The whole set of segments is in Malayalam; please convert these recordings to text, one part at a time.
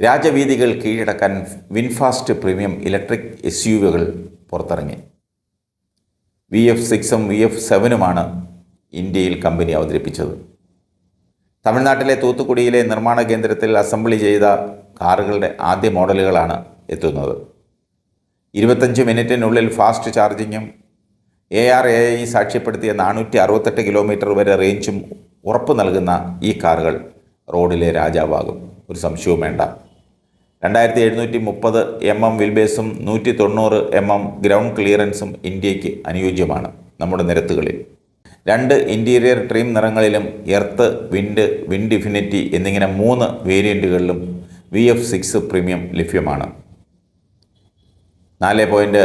രാജവീതികൾ കീഴടക്കാൻ VinFast premium electric S U വികൾ പുറത്തിറങ്ങി. വി എഫ് സിക്സും വി എഫ് സെവനുമാണ് ഇന്ത്യയിൽ കമ്പനി അവതരിപ്പിച്ചത്. തമിഴ്നാട്ടിലെ തൂത്തുക്കുടിയിലെ നിർമ്മാണ കേന്ദ്രത്തിൽ അസംബ്ലി ചെയ്ത കാറുകളുടെ ആദ്യ മോഡലുകളാണ് എത്തുന്നത്. ഇരുപത്തഞ്ച് മിനിറ്റിനുള്ളിൽ ഫാസ്റ്റ് ചാർജിങ്ങും എ ആർ എ ഐ സാക്ഷ്യപ്പെടുത്തിയ നാനൂറ്റി അറുപത്തെട്ട് കിലോമീറ്റർ വരെ റേഞ്ചും ഉറപ്പ് നൽകുന്ന ഈ കാറുകൾ റോഡിലെ രാജാവാകും. ഒരു സംശയവും വേണ്ട. രണ്ടായിരത്തി എഴുന്നൂറ്റി മുപ്പത് എം എം വിൽബേസും നൂറ്റി തൊണ്ണൂറ് എം എം ഗ്രൗണ്ട് ക്ലിയറൻസും ഇന്ത്യയ്ക്ക് അനുയോജ്യമാണ് നമ്മുടെ നിരത്തുകളിൽ. രണ്ട് ഇന്റീരിയർ ട്രീം നിറങ്ങളിലും എർത്ത് വിൻഡ് വിൻഡ് ഇഫിനിറ്റി എന്നിങ്ങനെ മൂന്ന് വേരിയന്റുകളിലും വി എഫ് സിക്സ് പ്രീമിയം ലഭ്യമാണ്. നാല് പോയിന്റ്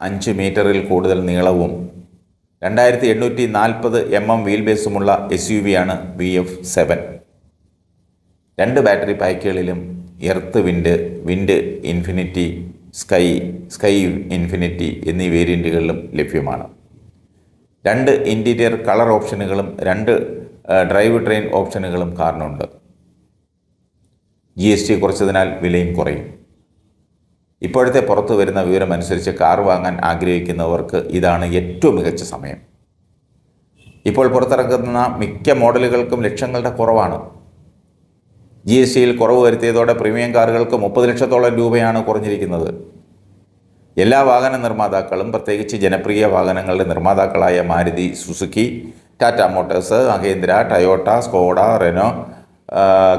അഞ്ച് മീറ്ററിൽ കൂടുതൽ നീളവും രണ്ടായിരത്തി എണ്ണൂറ്റി നാൽപ്പത് എം എം വീൽ ബേസുമുള്ള എസ് യു വിയാണ് വി എഫ് സെവൻ രണ്ട് battery പാക്കുകളിലും earth wind wind infinity sky sky infinity എന്നീ വേരിയന്റുകളിലും ലഭ്യമാണ്. രണ്ട് ഇന്റീരിയർ കളർ ഓപ്ഷനുകളും രണ്ട് ഡ്രൈവ് ട്രെയിൻ ഓപ്ഷനുകളും കാറിനുണ്ട് ജി എസ് ടി കുറച്ചതിനാൽ വിലയും കുറയും. ഇപ്പോഴത്തെ പുറത്തു വരുന്ന വിവരമനുസരിച്ച് കാർ വാങ്ങാൻ ആഗ്രഹിക്കുന്നവർക്ക് ഇതാണ് ഏറ്റവും മികച്ച സമയം. ഇപ്പോൾ പുറത്തിറങ്ങുന്ന മിക്ക മോഡലുകൾക്കും ലക്ഷങ്ങളുടെ കുറവാണ്. ജി എസ് ടിയിൽ കുറവ് വരുത്തിയതോടെ പ്രീമിയം കാറുകൾക്ക് മുപ്പത് ലക്ഷത്തോളം രൂപയാണ് കുറഞ്ഞിരിക്കുന്നത്. എല്ലാ വാഹന നിർമ്മാതാക്കളും പ്രത്യേകിച്ച് ജനപ്രിയ വാഹനങ്ങളുടെ നിർമ്മാതാക്കളായ Maruti Suzuki Tata Motors Mahindra Toyota Skoda Renault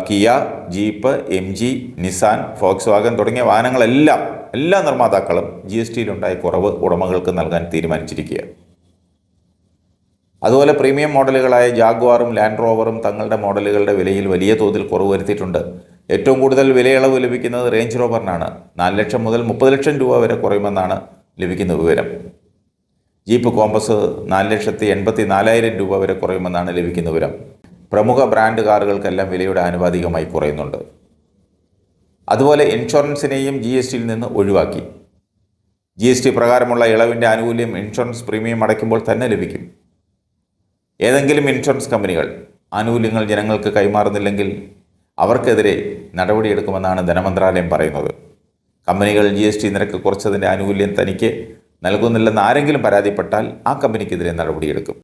Kia Jeep M G Nissan Volkswagen തുടങ്ങിയ വാഹനങ്ങളെല്ലാം എല്ലാ നിർമ്മാതാക്കളും ജി എസ് ടിയിലുണ്ടായ കുറവ് ഉടമകൾക്ക് നൽകാൻ തീരുമാനിച്ചിരിക്കുകയാണ്. അതുപോലെ പ്രീമിയം മോഡലുകളായ ജാഗ്വാറും ലാൻഡ് റോവറും തങ്ങളുടെ മോഡലുകളുടെ വിലയിൽ വലിയ തോതിൽ കുറവ് വരുത്തിയിട്ടുണ്ട്. ഏറ്റവും കൂടുതൽ വിലയിളവ് ലഭിക്കുന്നത് റേഞ്ച് റോവറിനാണ് നാല് ലക്ഷം മുതൽ മുപ്പത് ലക്ഷം രൂപ വരെ കുറയുമെന്നാണ് ലഭിക്കുന്ന വിവരം. ജീപ്പ് കോമ്പസ് നാല് ലക്ഷത്തി എൺപത്തി നാലായിരം രൂപ വരെ കുറയുമെന്നാണ് ലഭിക്കുന്ന വിവരം. പ്രമുഖ ബ്രാൻഡ് കാറുകൾക്കെല്ലാം വിലയുടെ ആനുപാതികമായി കുറയുന്നുണ്ട്. അതുപോലെ ഇൻഷുറൻസിനെയും ജി എസ് ടിയിൽ നിന്ന് ഒഴിവാക്കി. ജി എസ് ടി പ്രകാരമുള്ള ഇളവിന്റെ ആനുകൂല്യം ഇൻഷുറൻസ് പ്രീമിയം അടയ്ക്കുമ്പോൾ തന്നെ ലഭിക്കും. ഏതെങ്കിലും ഇൻഷുറൻസ് കമ്പനികൾ ആനുകൂല്യങ്ങൾ ജനങ്ങൾക്ക് കൈമാറുന്നില്ലെങ്കിൽ അവർക്കെതിരെ നടപടിയെടുക്കുമെന്നാണ് ധനമന്ത്രാലയം പറയുന്നത്. കമ്പനികൾ ജി എസ് ടി നിരക്ക് കുറച്ചതിന്റെ ആനുകൂല്യം തനിക്ക് നൽകുന്നില്ലെന്ന് ആരെങ്കിലും പരാതിപ്പെട്ടാൽ ആ കമ്പനിക്കെതിരെ നടപടിയെടുക്കും.